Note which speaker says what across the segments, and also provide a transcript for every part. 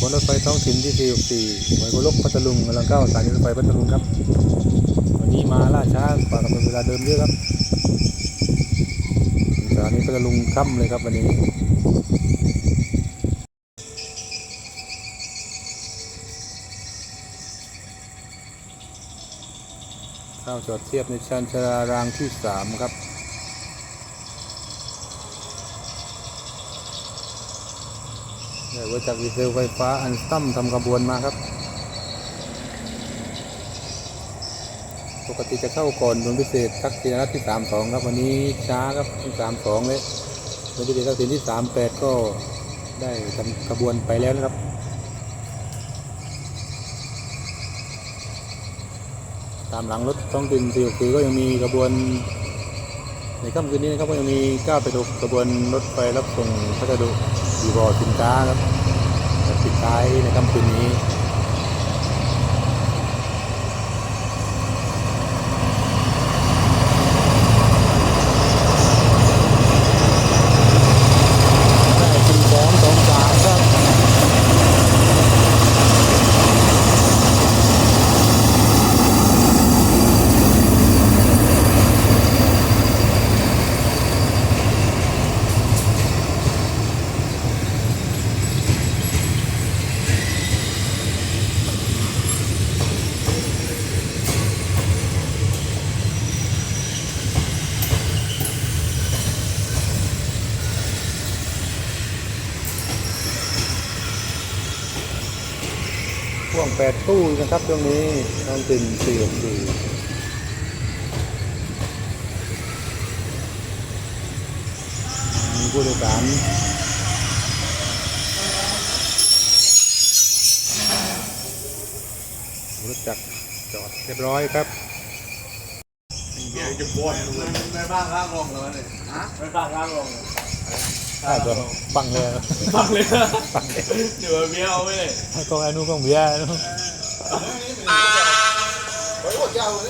Speaker 1: บนรถไฟท้องถิ่นที่ 44หมวยโกลกพัทลุงกำลังเข้าสถานีรถไฟพัทลุงครับ วันนี้มาล่าช้ากว่ากำหนดเวลาเดิมเยอะครับสถานีพัทลุงค่ำเลยครับวันนี้เข้าจอดเทียบในชันชารารางที่สามครับ ได้ว่าจากดีเซลไฟฟ้าอันตั้มทำขบวนมาครับ ปกติจะเข้าก่อนดวงพิเศษทักษิณรัฐที่สามสองครับ วันนี้ช้าครับที่สามสองเลยดวงพิเศษทักษิณที่สามแปดก็ได้ทำขบวนไปแล้วนะครับตามหลังรถท้องถิ่นสี่คือก็ยังมีขบวน ในค่ำคืนนี้นะครับก็ยังมีก้าวไปดูขบวนรถไฟรับส่งพัสดุ อยู่บ่อสินค้าครับสุดท้ายในค่ำคืนนี้ ได้สี่สองสองสามครับ พ่วงแปดตู้นะครับตรงนี้ท้องถิ่นสี่สี่มีผู้โดยสารรถจักรจอดเรียบร้อยครับ
Speaker 2: เบียร์จะบ้วนไม่บ้างร่างลงแล้วเนี่ยฮะไม่บ้างร่างลง
Speaker 1: ถ้าจะฟังเลย
Speaker 2: บ้างเลย
Speaker 1: ฟังเลย
Speaker 2: เดี๋ยวเบียร์เอาไปเลย
Speaker 1: กองอนุกองเบียร์อนุ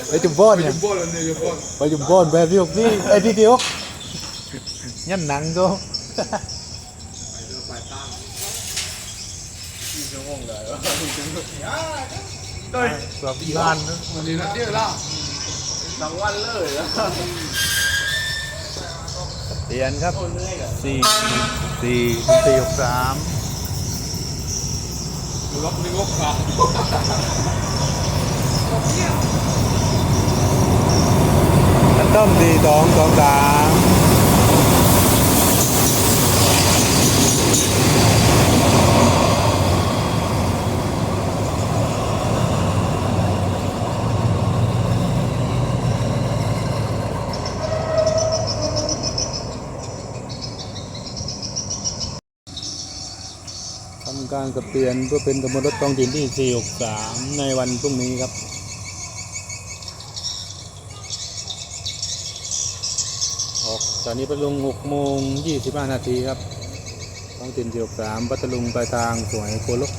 Speaker 1: ไปจุ่มบ้อนเนี่ย
Speaker 2: บ้วนแล้วเนี่ยจะบ้วน
Speaker 1: ไปจุ่มบ้อนแบบพี่อกพี่ไอ้พี่พี่อกยันหนังก็
Speaker 2: กี่ชั่วโมงเลยวะ
Speaker 1: แบบล้านนะ
Speaker 2: วันนี้นัดเดียวแล้วทั้งวันเลยแล้ว
Speaker 1: เปลี่ยนครับสี่สี่สี่หกสาม
Speaker 2: ล็อกนี่งกขา
Speaker 1: อันต้อมสี่สองสองสามทำ การกับเปลี่ยนเพื่อเป็นกำมรถท้องถิ่นที่ 463 ในวันพรุ่งนี้ครับออกจากนี้ไปลง6โมง25 นาทีครับท้องถิ่น 463 พัทลุงปลายทางสวยโคลก